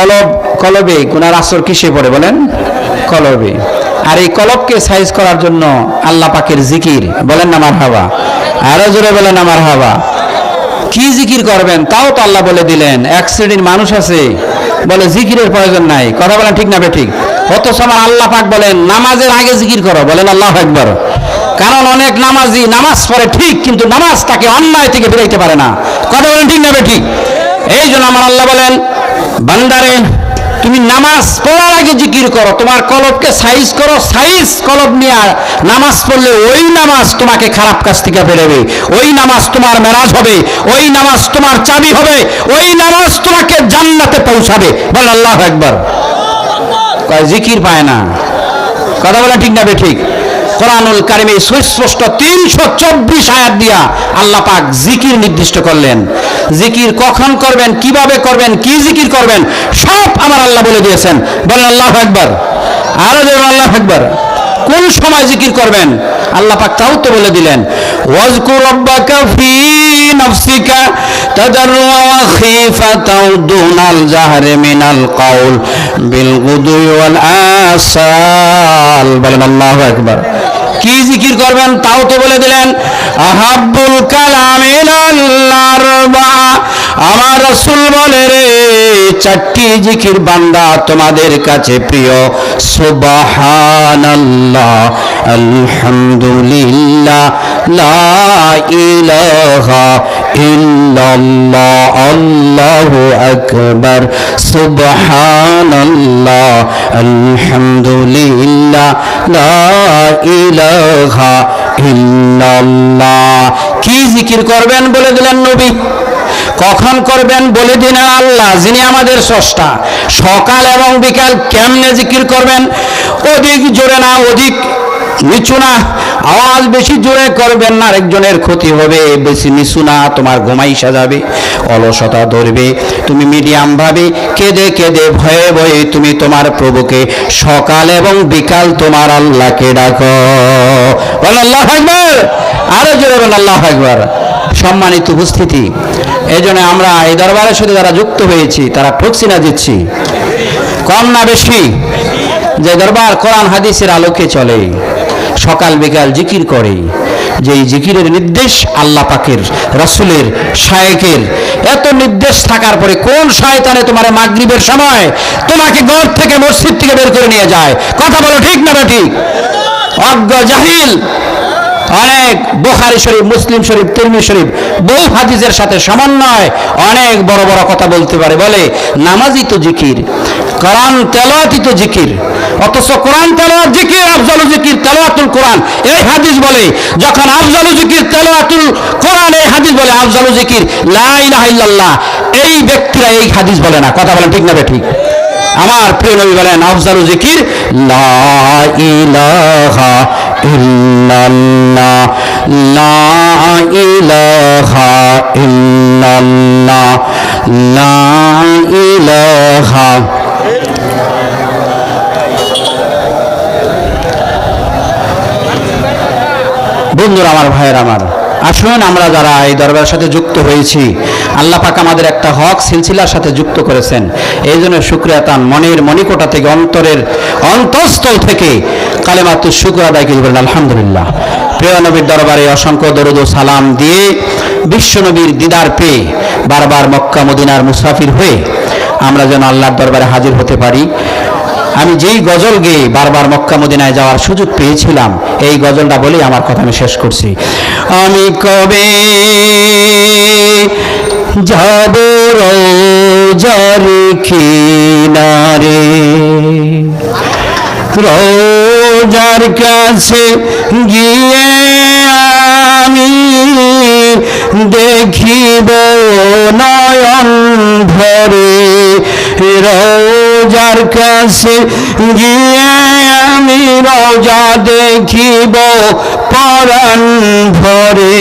কলব, কলবে, গুনার আসর কিসে পড়ে বলেন? কলবে। আর এই কলবকে সাইজ করার জন্য আল্লাহ পাকের জিকির। বলেন না আমার হাওয়া আরও জোরে বলেন আমার হাওয়া কি জিকির করবেন? তাও তো আল্লাহ বলে দিলেন। এক শ্রেণির মানুষ আছে, বলে জিকিরের প্রয়োজন নাই। কথা বলেন ঠিক না ঠিক? অথচ আমার আল্লাহ পাক বলেন, নামাজের আগে জিকির করো। বলেন আল্লাহ একবার কারণ অনেক নামাজি নামাজ পড়ে ঠিক, কিন্তু নামাজ তাকে অন্যায় থেকে বেরোইতে পারে না। কথা বলেন ঠিক না ঠিক? এই জন্য আমার আল্লাহ বলেন বান্দারে, তুমি নামাজ পড়ার আগে জিকির করো, তোমার কলবকে সাইজ করো, সাইজ কলব নিয়ে নামাজ পড়লে ওই নামাজ তোমাকে খারাপ কাজ থেকে বেরোবে ওই নামাজ তোমার মেরাজ হবে, ওই নামাজ তোমার চাবি হবে, ওই নামাজ তোমাকে জান্নাতে পৌঁছাবে। বল আল্লাহ একবার জিকির পায় না। কথা বলা ঠিক না বে ঠিক? কোরআনুল কারিমে সুস্পষ্ট তিনশো চব্বিশ আয়াত দিয়া আল্লাহ পাক জিকির নির্দিষ্ট করলেন। জিকির কখন করবেন, কীভাবে করবেন, কি জিকির করবেন, সব আমার আল্লাহ বলে দিয়েছেন। বলেন আল্লাহ একবার আরও দেবেন আল্লাহ একবার কোন সময় জিকির করবেন? আল্লাহ পাক তাও তো বলে দিলেন। ওয়াজকুর মিনাল কাউল কি জিকির করবেন তাও তো বলে দিলেন আহাবুল কালাম আমার রসুল বলে রে, চারটি জিকির বান্দা তোমাদের কাছে প্রিয়। সুবহানাল্লাহ, আলহামদুলিল্লাহ। লা ইলাহা ইল্লাল্লাহ, আল্লাহু আকবার, সুবহানাল্লাহ, আলহামদুলিল্লাহ, লা ইলাহা ইল্লাল্লাহ। কি জিকির করবেন বলে দিলেন নবী? কখন করবেন বলে দিন আল্লাহ, যিনি আমাদের স্রষ্টা। সকাল এবং বিকাল কেমনে জিকির করবেন? অধিক জোরে না, অধিক নিচু না। আওয়াজ বেশি জোরে করবেন না, আরেকজনের ক্ষতি হবে, বেশি নিচু না, তোমার ঘুমাই সাজাবে, অলসতা ধরবে, তুমি মিডিয়াম ভাবে কেঁদে কেঁদে ভয়ে ভয়ে তুমি তোমার প্রভুকে সকাল এবং বিকাল তোমার আল্লাহকে ডাকো। আল্লাহ একবার আরও জোরে বল আল্লাহ একবার সম্মানিত উপস্থিতি এই জন্য আমরা এই দরবারের সাথে যারা যুক্ত হয়েছি, তারা ঠকছি না দিচ্ছি কম না বেশি, যে দরবার কোরআন, হাদিসের আলোকে চলে। সকাল বিকাল জিকির করে। যে জিকিরের নির্দেশ আল্লাহ পাকের রাসুলের শায়েকের। এত নির্দেশ থাকার পরে কোন শয়তানে তোমার মাগরিবের সময় তোমাকে ঘর থেকে মসজিদ থেকে বের করে নিয়ে যায়? কথা বলো ঠিক না ঠিক? অজ্ঞ জাহিল। অনেক বোখারি শরীফ, মুসলিম শরীফ তিরমি শরীফ, বহু হাদিসের সাথে সমন্বয়। অনেক বড় বড় কথা বলতে পারে। বলে নামাজি তো জিকির। কোরআন তেলাওয়াতি তো জিকির। অথচ কোরআন তেলাওয়াত জিকির, আফজালু জিকির, তেলাওয়াতুল কোরআন। এই হাদিস বলে, যখন আফজালু জিকির, তেলাওয়াতুল কোরআন, এই হাদিস বলে, আফজালু জিকির, লা ইলাহা এই ব্যক্তিরা এই হাদিস বলে না। কথা বলেন ঠিক না ঠিক? আমার প্রিয় নবী বলেন, আফজালু জিকির, লা ইল্লাল্লাহ লা ইল্লাল্লাহ আমার ভাইয়ের আমার। আসুন আমরা যারা এই দরবারের সাথে যুক্ত হয়েছি, আল্লাহ পাক আমাদের একটা হক, সিলসিলার সাথে যুক্ত করেছেন। এই জন্য শুক্রিয়া তান মনের মণিকোটা থেকে, অন্তরের অন্তঃস্থল থেকে কালেমাতু শুক্র আদায় করে বলেন, আলহামদুলিল্লাহ। প্রিয় নবীর দরবারে অসংখ্য দরুদ ও সালাম দিয়ে বিশ্ব নবীর দিদার পেয়ে বারবার মক্কা, মদিনার মুসাফির হয়ে আমরা যেন আল্লাহর দরবারে হাজির হতে পারি। আমি যেই গজল গেয়ে বারবার মক্কা মদিনায় যাওয়ার সুযোগ পেয়েছিলাম, এই গজলটা বলেই আমার কথা আমি শেষ করছি। আমি কবে যাব কিনারে? রোজার কাছে গিয়ে আমি দেখিব নয়ন ভরে। রোজার কাছে গিয়ে আমি রোজা দেখিব পরাণ ভরে।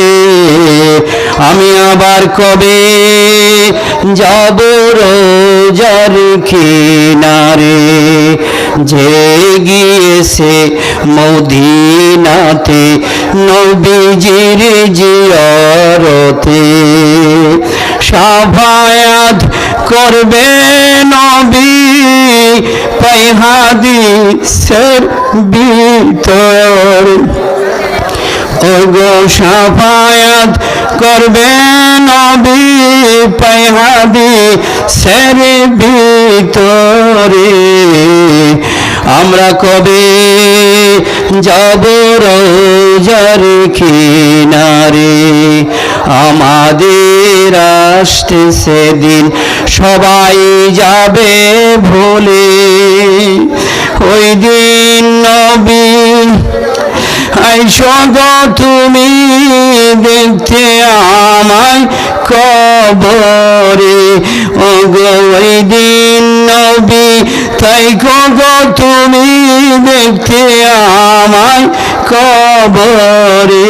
আমি আবার কবে যাব রোজার কিনারে? যে গিয়েছে মদিনাতে নবীজির জিয়ারতে। সাভায়াত করবে নবী পাই হাদিসের ভিতর। ওগো সাফায়াত করবে নবী পাই হাদিসের ভিতরে। আমরা কবে যাব রোজার কিনারে? আমাদের আসতে সেদিন। সবাই যাবে ভুলে। ওই দিন নবী আইসো গো তুমি দেখতে আমায় কবরে। ও ওই দিন নবী, তাই গো গো তুমি দেখতে আমায় কবরে।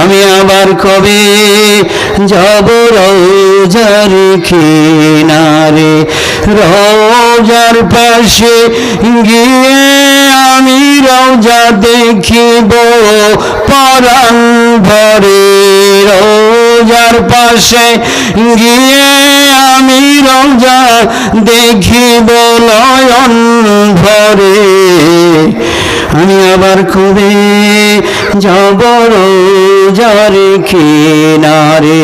আমি আবার কবে যাব রোজার কিনারে রোজার পাশে গিয়ে আমি রোজা দেখিব পরাণ ভরে। রোজার পাশে গিয়ে আমি রোজা দেখিব নয়ন ভরে। আমি আবার কবে যাব রোজার কিনারে।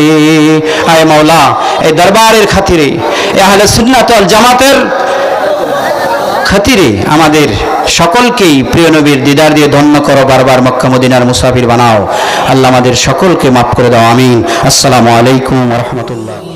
আয় মাওলা, এই দরবারের খাতিরে আহলে সুন্নাত ওয়াল জামাতের খাতিরে আমাদের সকলকেই প্রিয় নবীর দিদার দিয়ে ধন্য করো, বারবার মক্কা মদিনার মুসাফির বানাও। আল্লাহ আমাদের সকলকে মাফ করে দাও, আমিন। আসসালামু আলাইকুম রহমতুল্লাহ।